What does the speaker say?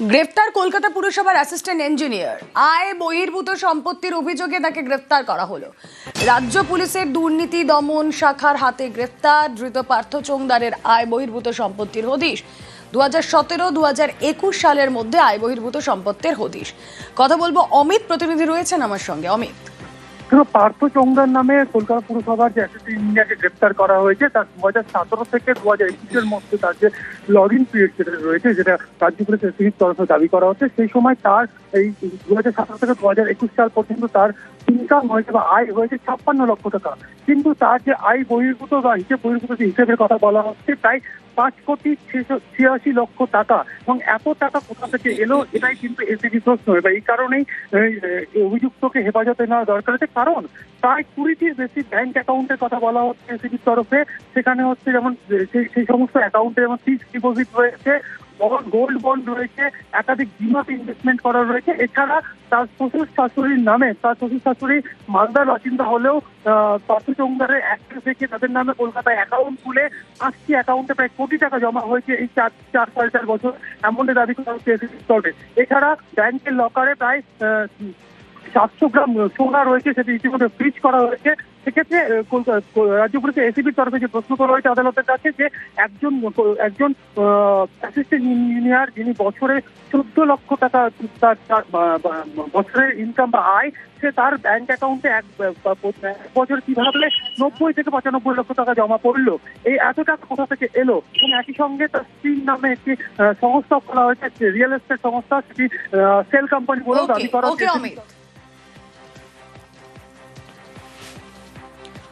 গ্রেফতার কলকাতা পুরসভার assistant engineer আয় বহির্ভূত সম্পত্তির অভিযোগে তাকে গ্রেফতার করা হলো। রাজ্য পুলিশের দুর্নীতি দমন শাখার হাতে গ্রেফতার, ধৃত পার্থ চোংদারের আয় বহির্ভূত সম্পত্তির হদিশ। দু হাজার সতেরো দু হাজার একুশ সালের মধ্যে আয় বহির্ভূত সম্পত্তির হদিশ। কথা বলব অমিত, প্রতিনিধি রয়েছেন আমার সঙ্গে। অমিত। দেখো, পার্থ চৌংদার নামে কলকাতা পুরসভার যে অ্যাসিস্ট্যান্ট ইঞ্জিনিয়ারকে গ্রেপ্তার করা হয়েছে তার দু হাজার সতেরো থেকে দু হাজার একুশের মধ্যে তার যে লগ ইন পিরিয়ড যেটা রয়েছে যেটা রাজ্য পুলিশের সিভির তরফে দাবি করা হচ্ছে সেই সময় তার এই দু হাজার সতেরো থেকে দু হাজার একুশ সাল পর্যন্ত তার ইনকাম হয়েছে বা আয় হয়েছে ছাপ্পান্ন লক্ষ টাকা। কিন্তু তার যে আয় বহির্ভূত বা হিসেব বহির্ভূত যে হিসেবের কথা বলা হচ্ছে তাই পাঁচ কোটি ছিয়াশি লক্ষ টাকা। এবং এত টাকা কোথা থেকে এলো, এটাই কিন্তু এসিবি প্রশ্ন। এবার এই কারণেই অভিযুক্তকে হেফাজতে নেওয়া দরকার আছে কারণ প্রায় কুড়িটির বেশি ব্যাংক অ্যাকাউন্টের কথা বলা হচ্ছে এসিবির তরফে। সেখানে হচ্ছে যেমন সেই সমস্ত অ্যাকাউন্টে যেমন ফিক্সড ডিপোজিট রয়েছে গোল্ড বন্ড রয়েছে একাধিক বিমাতে ইনভেস্টমেন্ট করা রয়েছে। এছাড়া তার শ্বশুর শাশুড়ির নামে তার শ্বশুর শাশুড়ি মালদার বাসিন্দা হলেও আহ, পার্থ চৌংদারের অ্যাক্ট্রেস থেকে তাদের নামে কলকাতায় অ্যাকাউন্ট খুলে পাঁচটি অ্যাকাউন্টে প্রায় কোটি টাকা জমা হয়েছে এই চার চার সাড়ে চার বছর। এমনটা দাবি করা হচ্ছে এছাড়া ব্যাংকের লকারে প্রায় সাতশো গ্রাম সোনা রয়েছে সেটি ইতিমধ্যে ফ্রিজ করা হয়েছে। সেক্ষেত্রে রাজ্য পুলিশের এসিবির তরফে যে প্রশ্ন করা হয়েছে আদালতের কাছে যে একজন একজন অ্যাসিস্ট্যান্ট ইঞ্জিনিয়ার যিনি বছরে চোদ্দ লক্ষ টাকা তার বছরের ইনকাম বা আয় সে তার ব্যাংক অ্যাকাউন্টে এক বছর কীভাবে নব্বই থেকে পঁচানব্বই লক্ষ টাকা জমা পড়ল এই এত টাকা কোথা থেকে এলো? এবং একই সঙ্গে তার স্ত্রীর নামে একটি সংস্থা খোলা হয়েছে রিয়েল এস্টেট সংস্থা সেটি সেল কোম্পানি বলেও দাবি করা অমিত